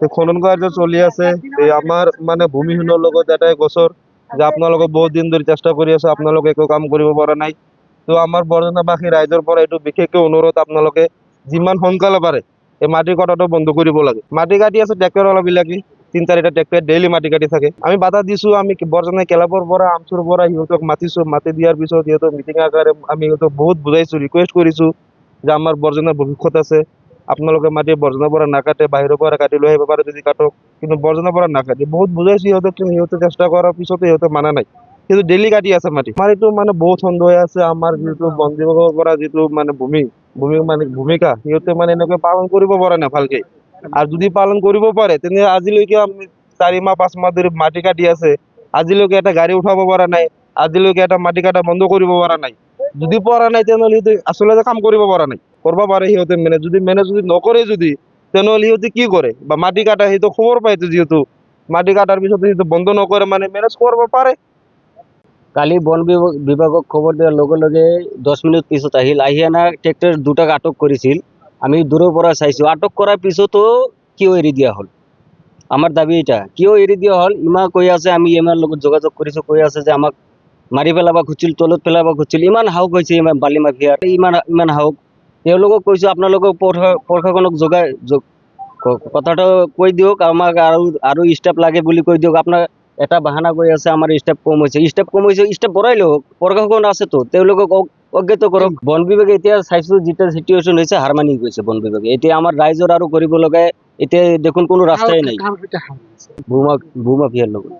খনন কাৰ্য চলি আছে। আমাৰ মানে ভূমিহীনৰ লগত এটাই গোচৰ যে আপোনালোকে বহুত দিন ধৰি চেষ্টা কৰি আছে, আপোনালোকে একো কাম কৰিব পৰা নাই। তো আমাৰ বৰজনাবাসী ৰাইজৰ পৰা এইটো বিশেষকৈ অনুৰোধ আপোনালোকে যিমান সোনকালে পাৰে, এই মাটি কটাটো বন্ধ কৰিব লাগে। মাটি কাটি আছে ট্ৰেক্টৰৱালাবিলাকে তিন চাৰিটা ট্ৰেক্টৰে ডেইলি মাটি কাটি থাকে। আমি বাধা দিছোঁ, আমি বৰজনা ক্লাবৰ পৰা, আমচুৰ পৰা সিহঁতক মাতিছোঁ। মাতি দিয়াৰ পিছত সিহঁতক মিটিং আকাৰে আমি সিহঁতক বহুত বুজাইছোঁ ৰিকুৱেষ্ট কৰিছোঁ যে আমাৰ বৰজনাৰ ভৱিষ্যত আছে। আপোনালোকে মাটি বৰ্জনৰ পৰা নাকাটে, বাহিৰৰ পৰা কাটি লৈ আহিব পাৰে যদি কাটক কিন্তু বৰ্জনৰ পৰা নাকাটে। বহুত বুজাইছো সিহঁতক কিন্তু সিহঁতে চেষ্টা কৰাৰ পিছতো সিহঁতে মানা নাই। কিন্তু ডেইলি কাটি আছে মাটি। আমাৰ এইটো মানে বহুত সন্দেহ হৈ আছে। আমাৰ যিটো বন বিভাগৰ পৰা মানে ভূমি ভূমি মানে ভূমিকা, সিহঁতে মানে এনেকৈ পালন কৰিব পৰা নাই ভালকে। আৰু যদি পালন কৰিব পাৰে, তেনে আজিলৈকে আমি চাৰি মাহ, পাঁচ মাহ ধৰি মাটি কাটি আছে। আজিলৈকে এটা গাড়ী উঠাব পৰা নাই। আজিলৈকে এটা মাটি কাটা বন্ধ কৰিব পৰা নাই। যদি পৰা নাই তেনেহ'লে সিহঁতে আচলতে কাম কৰিব পৰা নাই। কৰিব পাৰে সিহঁতে মেনে, যদি মেনে যদি নকৰে যদি, তেনেহ'লে সিহঁতে কি কৰে? বা মাটি কাটা সেইটো খবৰ পাইতো যিহেতু। মাটি কাটাৰ পিছত সিহঁতে বন্ধ নকৰে মানে মেনেজ কৰিব পাৰে। কালি বন বিভাগ বিভাগক খবৰ দিয়াৰ লগে লগে দহ মিনিট পিছত আহিল। আহি আনা ট্ৰেক্টৰ দুটাক আটক কৰিছিল। আমি দূৰৰ পৰা চাইছোঁ। আটক কৰাৰ পিছতো কিয় এৰি দিয়া হ'ল? আমাৰ দাবি এটা। কিয় এৰি দিয়া হ'ল? ইমান কৈ আছে, আমি ইমাৰ লগত যোগাযোগ কৰিছোঁ। কৈ আছে যে আমাক মাৰি পেলাব খুজিছিল, তলত পেলাব খুজিছিল। ইমান সাহস হৈছে ইমান বালি মাফিয়াৰ। ইমান ইমান সাহস তেওঁলোকক কৈছোঁ আপোনালোকক প্ৰশাসনক যোগাই কথাটো কৈ দিয়ক আমাক আৰু আৰু ষ্টাফ লাগে বুলি কৈ দিয়ক। আপোনাৰ এটা বাহানা কৈ আছে আমাৰ ষ্টাফ কম হৈছে। ষ্টাফ কম হৈছে ষ্টাফ বঢ়াই লওক। প্ৰশাসন আছেতো তেওঁলোকক অজ্ঞাত কৰক। বন বিভাগে এতিয়া চাইছোঁ যেতিয়া চিটুৱেশ্যন হৈছে হাৰ মানি গৈছে বন বিভাগে। এতিয়া আমাৰ ৰাইজৰ আৰু কৰিব লগা এতিয়া দেখোন কোনো ৰাস্তাই নাই। ভূমা ভূমাফিয়াৰ লগত।